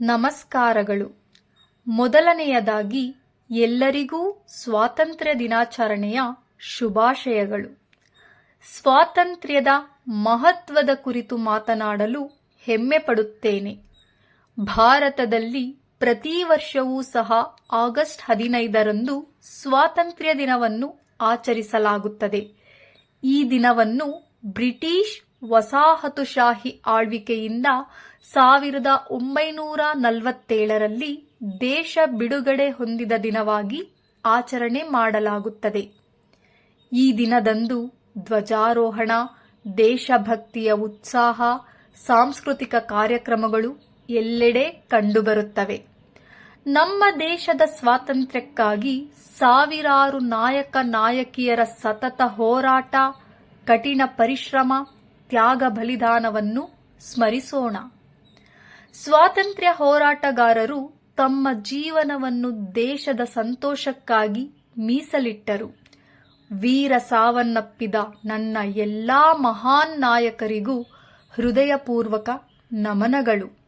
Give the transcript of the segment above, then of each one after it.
ನಮಸ್ಕಾರಗಳು. ಮೊದಲನೆಯದಾಗಿ ಎಲ್ಲರಿಗೂ ಸ್ವಾತಂತ್ರ್ಯ ದಿನಾಚರಣೆಯ ಶುಭಾಶಯಗಳು. ಸ್ವಾತಂತ್ರ್ಯದ ಮಹತ್ವದ ಕುರಿತು ಮಾತನಾಡಲು ಹೆಮ್ಮೆ ಪಡುತ್ತೇನೆ. ಭಾರತದಲ್ಲಿ ಪ್ರತಿ ವರ್ಷವೂ ಸಹ ಆಗಸ್ಟ್ ಹದಿನೈದರಂದು ಸ್ವಾತಂತ್ರ್ಯ ದಿನವನ್ನು ಆಚರಿಸಲಾಗುತ್ತದೆ. ಈ ದಿನವನ್ನು ಬ್ರಿಟಿಷ್ ವಸಾಹತುಶಾಹಿ ಆಳ್ವಿಕೆಯಿಂದ ಸಾವಿರದ ಒಂಬೈನೂರ ನಲವತ್ತೇಳರಲ್ಲಿ ದೇಶ ಬಿಡುಗಡೆ ಹೊಂದಿದ ದಿನವಾಗಿ ಆಚರಣೆ ಮಾಡಲಾಗುತ್ತದೆ. ಈ ದಿನದಂದು ಧ್ವಜಾರೋಹಣ, ದೇಶಭಕ್ತಿಯ ಉತ್ಸಾಹ, ಸಾಂಸ್ಕೃತಿಕ ಕಾರ್ಯಕ್ರಮಗಳು ಎಲ್ಲೆಡೆ ಕಂಡುಬರುತ್ತವೆ. ನಮ್ಮ ದೇಶದ ಸ್ವಾತಂತ್ರ್ಯಕ್ಕಾಗಿ ಸಾವಿರಾರು ನಾಯಕ ನಾಯಕಿಯರ ಸತತ ಹೋರಾಟ, ಕಠಿಣ ಪರಿಶ್ರಮ ತ್ಯಾಗ ಬಲಿದಾನವನ್ನು ಸ್ಮರಿಸೋಣ. ಸ್ವಾತಂತ್ರ್ಯ ಹೋರಾಟಗಾರರು ತಮ್ಮ ಜೀವನವನ್ನು ದೇಶದ ಸಂತೋಷಕ್ಕಾಗಿ ಮೀಸಲಿಟ್ಟರು. ವೀರ ಸಾವನ್ನಪ್ಪಿದ ನನ್ನ ಎಲ್ಲಾ ಮಹಾನ್ ನಾಯಕರಿಗೂ ಹೃದಯಪೂರ್ವಕ ನಮನಗಳು.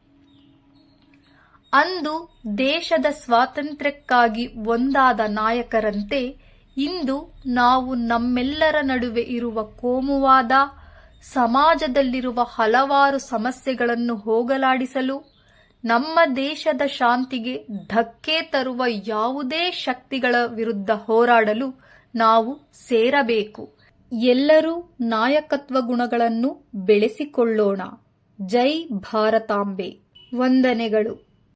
ಅಂದು ದೇಶದ ಸ್ವಾತಂತ್ರ್ಯಕ್ಕಾಗಿ ಒಂದಾದ ನಾಯಕರಂತೆ ಇಂದು ನಾವು ನಮ್ಮೆಲ್ಲರ ನಡುವೆ ಇರುವ ಕೋಮುವಾದ ಸಮಾಜದಲ್ಲಿರುವ ಹಲವಾರು ಸಮಸ್ಯೆಗಳನ್ನು ಹೋಗಲಾಡಿಸಲು ನಮ್ಮ ದೇಶದ ಶಾಂತಿಗೆ ಧಕ್ಕೆ ತರುವ ಯಾವುದೇ ಶಕ್ತಿಗಳ ವಿರುದ್ಧ ಹೋರಾಡಲು ನಾವು ಸೇರಬೇಕು. ಎಲ್ಲರೂ ನಾಯಕತ್ವ ಗುಣಗಳನ್ನು ಬೆಳೆಸಿಕೊಳ್ಳೋಣ. ಜೈ ಭಾರತಾಂಬೆ. ವಂದನೆಗಳು.